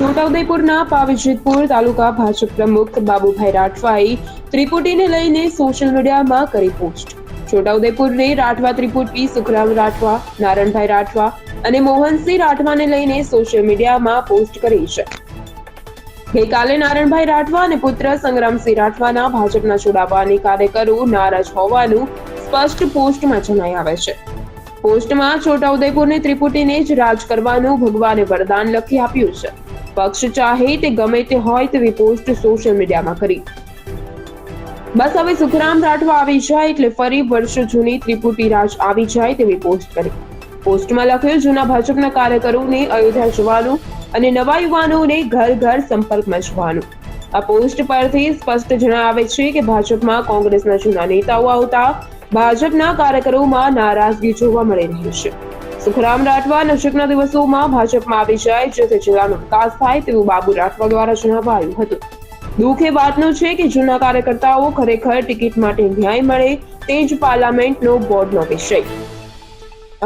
છોટાઉદેપુરના પાવીજેતપુર તાલુકા ભાજપ પ્રમુખ બાબુભાઈ રાઠવાએ ત્રિપુટીને લઈને સોશિયલ મીડિયામાં કરી પોસ્ટ. છોટાઉદેપુરને રાઠવા ત્રિપુટી, સુખરામ રાઠવા, નારણભાઈ રાઠવા અને મોહનસિંહ રાઠવાને લઈને સોશિયલ મીડિયામાં પોસ્ટ કરી છે. ગઈકાલે નારણભાઈ રાઠવા અને પુત્ર સંગ્રામસિંહ રાઠવાના ભાજપના જોડાવાની કાર્યકરો નારાજ હોવાનું સ્પષ્ટ પોસ્ટમાં જણાઈ આવે છે. પોસ્ટમાં છોટાઉદેપુરની ત્રિપુટીને જ રાજ કરવાનું ભગવાને વરદાન લખી આપ્યું છે. પક્ષ ચાહે તે ગમે તે હોય તેવી પોસ્ટ સોશિયલ મીડિયામાં કરી. બસ હવે સુખરામ રાઠવા આવી જાય એટલે ફરી વર્ષ જૂની ત્રિપુટી રાજ આવી જાય તેવી પોસ્ટ કરી. પોસ્ટમાં લખ્યું, જૂના ભાજપના કાર્યકરોને અયોધ્યા જવાનું અને નવા યુવાનોને ઘર ઘર સંપર્કમાં જવાનું. આ પોસ્ટ પરથી સ્પષ્ટ જણાવે છે કે ભાજપમાં કોંગ્રેસના જૂના નેતાઓ આવતા ભાજપના કાર્યકરોમાં નારાજગી જોવા મળી રહી છે. સુખરામ રાઠવા નજીકના દિવસોમાં ભાજપમાં આવી જાય જેથી જિલ્લાનો વિકાસ થાય તેવું બાબુ રાઠવા દ્વારા જણાવાયું હતું. દુઃખ એ વાતનું છે કે જૂના કાર્યકર્તાઓ ખરેખર ટિકિટ માટે ન્યાય મળે તે જ પાર્લામેન્ટનો બોર્ડનો વિષય.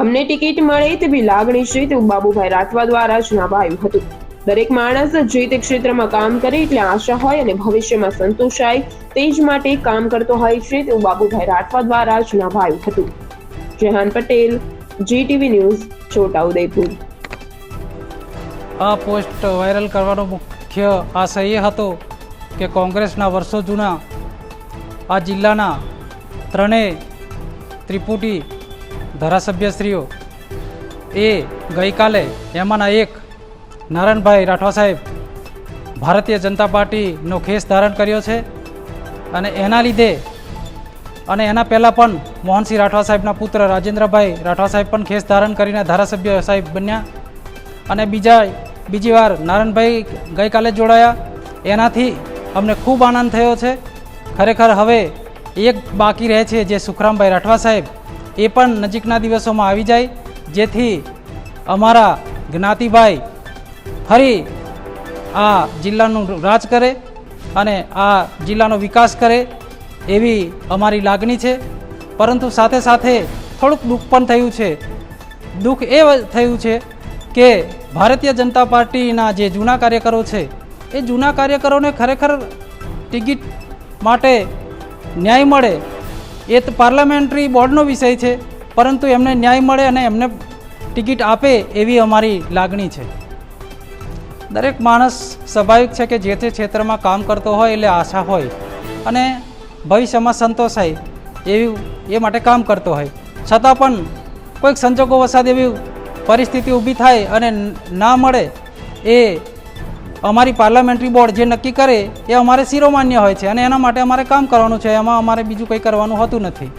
અમને ટિકિટ મળે તેવી લાગણી છે તેવું બાબુભાઈ રાઠવા દ્વારા જણાવાયું હતું. દરેક માણસ જે તે ક્ષેત્રમાં કામ કરે એટલે આશા હોય અને ભવિષ્યમાં સંતોષાય તે જ માટે કામ કરતો હોય છે તેવું બાબુભાઈ રાઠવા દ્વારા જણાવાયું હતું. જેહાન પટેલ જીટીવી ન્યૂઝ છોટાઉદેપુર આ પોસ્ટ વાયરલ કરવાનો મુખ્ય આશય એ હતો કે કોંગ્રેસના વર્ષો જૂના આ જિલ્લાના ત્રણેય ત્રિપુટી ધારાસભ્યશ્રીઓ એ ગઈકાલે એમાંના એક નારાયણભાઈ રાઠવા સાહેબ ભારતીય જનતા પાર્ટીનો ખેસ ધારણ કર્યો છે અને એના લીધે અને એના પહેલાં પણ મોહનસિંહ રાઠવા સાહેબના પુત્ર રાજેન્દ્રભાઈ રાઠવા સાહેબ પણ ખેસ ધારણ કરીને ધારાસભ્ય સાહેબ બન્યા. અને બીજા, બીજી વાર નારાયણભાઈ ગઈકાલે જોડાયા. એનાથી અમને ખૂબ આનંદ થયો છે. ખરેખર હવે એક બાકી રહે છે જે સુખરામભાઈ રાઠવા સાહેબ, એ પણ નજીકના દિવસોમાં આવી જાય. જેથી અમારા જ્ઞાતિભાઈ ફરી આ જિલ્લાનું રાજ કરે અને આ જિલ્લાનો વિકાસ કરે. એવી અમારી લાગણી છે. પરંતુ સાથે સાથે થોડુંક દુઃખ પણ થયું છે. દુઃખ એ થયું છે કે ભારતીય જનતા પાર્ટીના જે જૂના કાર્યકરો છે, એ જૂના કાર્યકરોને ખરેખર ટિકિટ માટે ન્યાય મળે એ તો પાર્લામેન્ટરી બોર્ડનો વિષય છે. પરંતુ એમને ન્યાય મળે અને એમને ટિકિટ આપે એવી અમારી લાગણી છે. દરેક માણસ સ્વાભાવિક છે કે જે તે ક્ષેત્રમાં કામ કરતો હોય એટલે આશા હોય. અને ભવિષ્યમાં સંતોષાય એવી એ માટે કામ કરતો હોય. છતાં પણ કોઈક સંજોગો વસાદ એવી પરિસ્થિતિ ઊભી થાય અને ના મળે એ અમારી પાર્લામેન્ટરી બોર્ડ જે નક્કી કરે એ અમારે શિરોમાન્ય હોય છે અને એના માટે અમારે કામ કરવાનું છે. એમાં અમારે બીજું કંઈ કરવાનું હોતું નથી.